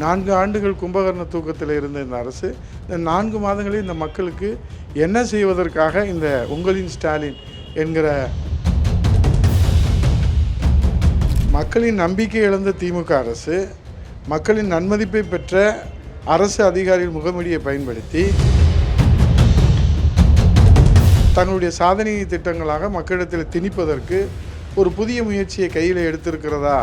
நான்கு ஆண்டுகள் கும்பகர்ண தூக்கத்தில் இருந்த இந்த அரசு இந்த நான்கு மாதங்களில் இந்த மக்களுக்கு என்ன செய்வதற்காக இந்த உங்களின் ஸ்டாலின் என்கிற மக்களின் நம்பிக்கை இழந்த திமுக அரசு மக்களின் நன்மதிப்பை பெற்ற அரசு அதிகாரிகள் முகமூடியை பயன்படுத்தி தங்களுடைய சாதனை திட்டங்களாக மக்களிடத்தில் திணிப்பதற்கு ஒரு புதிய முயற்சியை கையில் எடுத்திருக்கிறதா?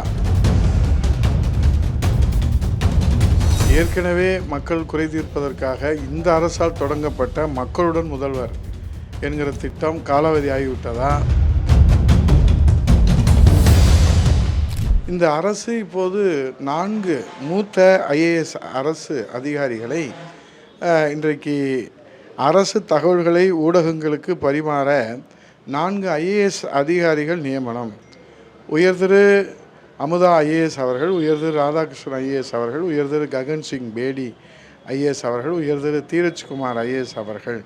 ஏற்கனவே மக்கள் குறை தீர்ப்பதற்காக இந்த அரசால் தொடங்கப்பட்ட மக்களுடன் முதல்வர் என்கிற திட்டம் காலாவதி ஆகிவிட்டதா? இந்த அரசு இப்போது நான்கு மூத்த ஐஏஎஸ் அரசு அதிகாரிகளை இன்றைக்கு அரசு தகவல்களை ஊடகங்களுக்கு பரிமாற நான்கு ஐஏஎஸ் அதிகாரிகள் நியமனம். உயர்திரு அமுதா ஐஏஎஸ் அவர்கள் உயர்திரு ராதாகிருஷ்ணன் ஐஏஎஸ் அவர்கள் உயர்திரு ககன் சிங் பேடி ஐஏஎஸ் அவர்கள் உயர்திரு தீரஜ்குமார் ஐஏஎஸ் அவர்கள்.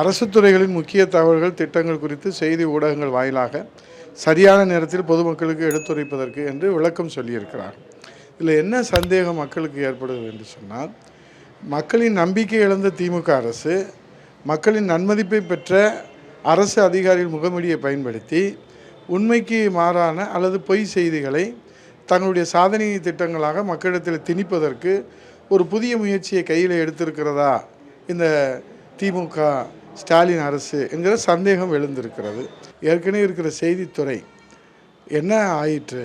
அரசு துறைகளின் முக்கிய தகவல்கள் திட்டங்கள் குறித்து செய்தி ஊடகங்கள் வாயிலாக சரியான நேரத்தில் பொதுமக்களுக்கு எடுத்துரைப்பதற்கு என்று விளக்கம் சொல்லியிருக்கிறார். இதில் என்ன சந்தேகம் மக்களுக்கு ஏற்படுது என்று சொன்னால் மக்களின் நம்பிக்கை இழந்த திமுக அரசு மக்களின் நன்மதிப்பை பெற்ற அரசு அதிகாரிகள் முகமூடியை பயன்படுத்தி உண்மைக்கு மாறான அல்லது பொய் செய்திகளை தங்களுடைய சாதனை திட்டங்களாக மக்களிடத்தில் திணிப்பதற்கு ஒரு புதிய முயற்சியை கையில் எடுத்திருக்கிறதா? இந்த திமுக ஸ்டாலின் அரசு என்கிற சந்தேகம் எழுந்திருக்கிறது. ஏற்கனவே இருக்கிற செய்தித்துறை என்ன ஆயிற்று?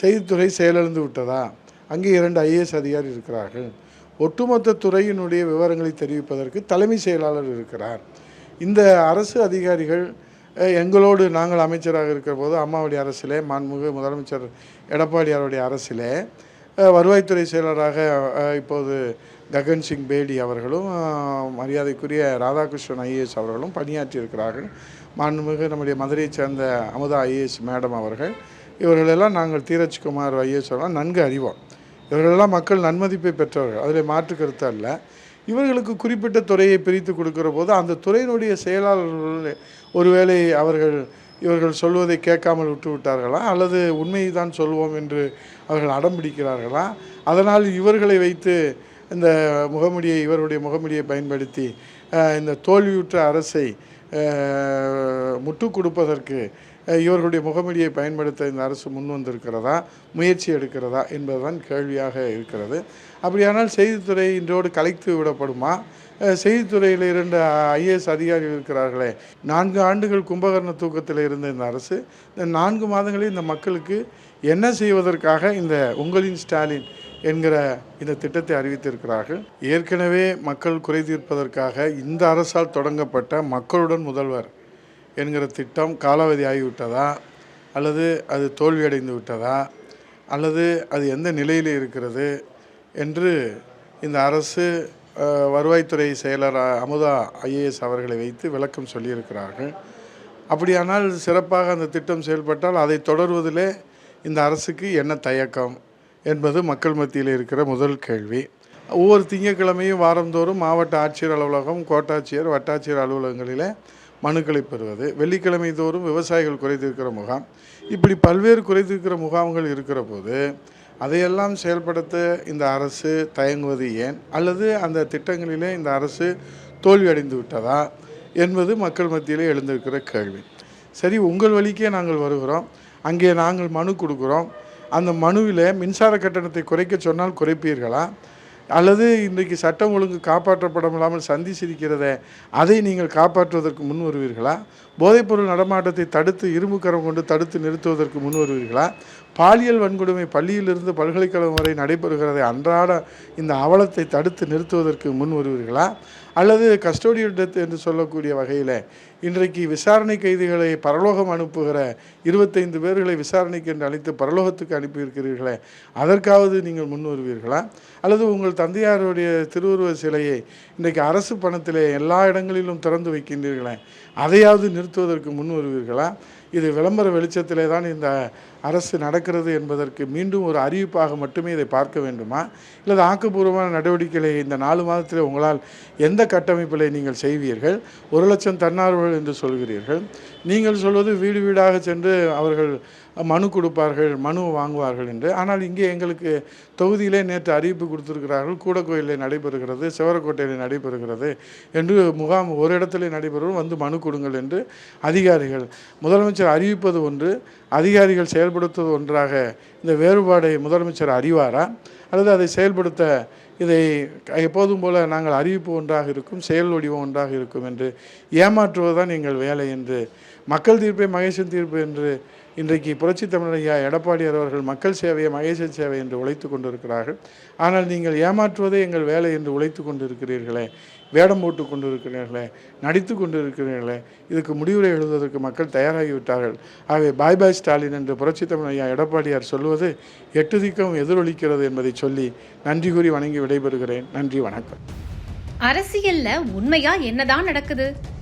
செய்தித்துறை செயலிழந்து விட்டதா? அங்கே இரண்டு ஐஏஎஸ் அதிகாரி இருக்கிறார்கள். ஒட்டுமொத்த துறையினுடைய விவரங்களை தெரிவிப்பதற்கு தலைமை செயலாளர் இருக்கிறார். இந்த அரசு அதிகாரிகள் எங்களோடு நாங்கள் அமைச்சராக இருக்கிற போது அம்மாவுடைய அரசிலே மாண்புமிகு முதலமைச்சர் எடப்பாடியாருடைய அரசிலே வருவாய்த்துறை செயலராக இப்போது ககன் சிங் பேடி அவர்களும் மரியாதைக்குரிய ராதாகிருஷ்ணன் ஐஏஎஸ் அவர்களும் பணியாற்றியிருக்கிறார்கள். மாண்புமிகு நம்முடைய மதுரையைச் சேர்ந்த அமுதா ஐஏஎஸ் மேடம் அவர்கள் இவர்களெல்லாம் நாங்கள் தீரஜ்குமார் ஐஏஎஸ் எல்லாம் நன்கு அறிவோம். இவர்களெல்லாம் மக்கள் நன்மதிப்பை பெற்றவர்கள். அதில் மாற்று கருத்து அல்ல. இவர்களுக்கு குறிப்பிட்ட துறையை பிரித்து கொடுக்கிற போது அந்த துறையினுடைய செயலாளர்கள் ஒருவேளை அவர்கள் இவர்கள் சொல்வதை கேட்காமல் விட்டு விட்டார்களா? அல்லது உண்மையை தான் சொல்வோம் என்று அவர்கள் அடம் பிடிக்கிறார்களா? அதனால் இவர்களை வைத்து இந்த முகமுடியை இவருடைய முகமுடியை பயன்படுத்தி இந்த தோல்வியுற்ற அரசை முட்டுக் கொடுப்பதற்கு இவர்களுடைய முகமொழியை பயன்படுத்த இந்த அரசு முன் வந்திருக்கிறதா? முயற்சி எடுக்கிறதா? என்பதுதான் கேள்வியாக இருக்கிறது. அப்படியானால் செய்தித்துறை இன்றோடு கலைத்து விடப்படுமா? செய்தித்துறையில் இரண்டு ஐஏஎஸ் அதிகாரிகள் இருக்கிறார்களே. நான்கு ஆண்டுகள் கும்பகர்ண தூக்கத்தில் இருந்த இந்த அரசு இந்த நான்கு மாதங்களில் இந்த மக்களுக்கு என்ன செய்வதற்காக இந்த உங்களின் ஸ்டாலின் என்கிற இந்த திட்டத்தை அறிவித்திருக்கிறார்கள்? ஏற்கனவே மக்கள் குறை தீர்ப்பதற்காக இந்த அரசால் தொடங்கப்பட்ட மக்களுடன் முதல்வர் என்கிற திட்டம் காலாவதி ஆகிவிட்டதா? அல்லது அது தோல்வியடைந்து விட்டதா? அல்லது அது எந்த நிலையில் இருக்கிறது? என்று இந்த அரசு வருவாய்த்துறை செயலர் அமுதா ஐஏஎஸ் அவர்களை வைத்து விளக்கம் சொல்லியிருக்கிறார்கள். அப்படியானால் சிறப்பாக அந்த திட்டம் செயல்பட்டால் அதை தொடர்வதிலே இந்த அரசுக்கு என்ன தயக்கம் என்பது மக்கள் மத்தியில் இருக்கிற முதல் கேள்வி. ஒவ்வொரு திங்கட்கிழமையும் வாரந்தோறும் மாவட்ட ஆட்சியர் அலுவலகம் கோட்டாட்சியர் வட்டாட்சியர் அலுவலகங்களிலே மனுக்களை பெறுவது. வெள்ளிக்கிழமை தோறும் விவசாயிகள் குறைத்திருக்கிற முகாம். இப்படி பல்வேறு குறைத்திருக்கிற முகாம்கள் இருக்கிற போது அதையெல்லாம் செயல்படுத்த இந்த அரசு தயங்குவது ஏன்? அல்லது அந்த திட்டங்களிலே இந்த அரசு தோல்வி அடைந்து விட்டதா? என்பது மக்கள் மத்தியிலே எழுந்திருக்கிற கேள்வி. சரி உங்கள் வழிக்கே நாங்கள் வருகிறோம். அங்கே நாங்கள் மனு கொடுக்குறோம். அந்த மனுவில் மின்சார கட்டணத்தை குறைக்க சொன்னால் குறைப்பீர்களா? அல்லது இன்றைக்கு சட்டம் ஒழுங்கு காப்பாற்றப்படமில்லாமல் சந்தி சிரிக்கிறத அதை நீங்கள் காப்பாற்றுவதற்கு முன் வருவீர்களா? போதைப்பொருள் நடமாட்டத்தை தடுத்து இரும்பு கரம் கொண்டு தடுத்து நிறுத்துவதற்கு முன் வருவீர்களா பாலியல் வன்கொடுமை பள்ளியிலிருந்து பல்கலைக்கழகம் வரை நடைபெறுகிறதை அன்றாட இந்த அவலத்தை தடுத்து நிறுத்துவதற்கு முன் வருவீர்களா அல்லது கஸ்டோடியல் டெத் என்று சொல்லக்கூடிய வகையில் இன்றைக்கு விசாரணை கைதிகளை பரலோகம் அனுப்புகிற இருபத்தைந்து பேர்களை விசாரணைக்கு என்று அழைத்து பரலோகத்துக்கு அனுப்பியிருக்கிறீர்களே அதற்காவது நீங்கள் முன் வருவீர்களா அல்லது உங்கள் தந்தையாருடைய திருவுருவ சிலையை இன்றைக்கு அரசு பணத்திலே எல்லா இடங்களிலும் திறந்து வைக்கின்றீர்களே அதையாவது நிறுத்துவதற்கு முன் வருவீர்களா இது விளம்பர வெளிச்சத்திலே தான் இந்த அரசு நடக்கிறது என்பதற்கு மீண்டும் ஒரு அறிவிப்பாக மட்டுமே இதை பார்க்க வேண்டுமா? இல்லது ஆக்கப்பூர்வமான நடவடிக்கைகளை இந்த நாலு மாதத்தில் உங்களால் எந்த கட்டமைப்பில் நீங்கள் செய்வீர்கள்? ஒரு லட்சம் தன்னார்வர்கள் என்று சொல்கிறீர்கள். நீங்கள் சொல்வது வீடு வீடாக சென்று அவர்கள் மனு கொடுப்பார்கள் மனு வாங்குவார்கள் என்று. ஆனால் இங்கே எங்களுக்கு தொகுதியிலே நேற்று அறிவிப்பு கொடுத்துருக்கிறார்கள். கூடக்கோயிலில் நடைபெறுகிறது சிவரக்கோட்டையில் நடைபெறுகிறது என்று முகாம் ஒரு இடத்துல நடைபெறும் வந்து மனு கொடுங்கள் என்று அதிகாரிகள் முதலமைச்சர் அறிவிப்பது ஒன்று அதிகாரிகள் செயல்படுத்துவது ஒன்றாக இந்த வேறுபாடை முதலமைச்சர் அறிவாரா? அல்லது அதை செயல்படுத்த இதை எப்போதும் போல நாங்கள் அறிவிப்பு ஒன்றாக இருக்கும் செயல் வடிவம் ஒன்றாக இருக்கும் என்று ஏமாற்றுவதுதான் எங்கள் வேலை என்று மக்கள் தீர்ப்பே மகேசன் தீர்ப்பு என்று இன்றைக்கு புரட்சி தமிழர் ஐயா எடப்பாடியார் அவர்கள் மக்கள் சேவையை மகேசன் சேவை என்று உழைத்து கொண்டிருக்கிறார்கள். ஆனால் நீங்கள் ஏமாற்றுவதே எங்கள் வேலை என்று உழைத்து கொண்டிருக்கிறீர்களே வேடம் போட்டு கொண்டிருக்கிறீர்களே நடித்து கொண்டிருக்கிறீர்களே இதுக்கு முடிவுரை எழுதுவதற்கு மக்கள் தயாராகிவிட்டார்கள். ஆகவே பாய் பாய் ஸ்டாலின் என்று புரட்சி தமிழையா ஐயா எடப்பாடியார் சொல்வது எட்டு திக்கம் எதிரொலிக்கிறது என்பதை சொல்லி நன்றி கூறி வணங்கி விடைபெறுகிறேன். நன்றி வணக்கம். அரசியல்ல உண்மையா என்னதான் நடக்குது?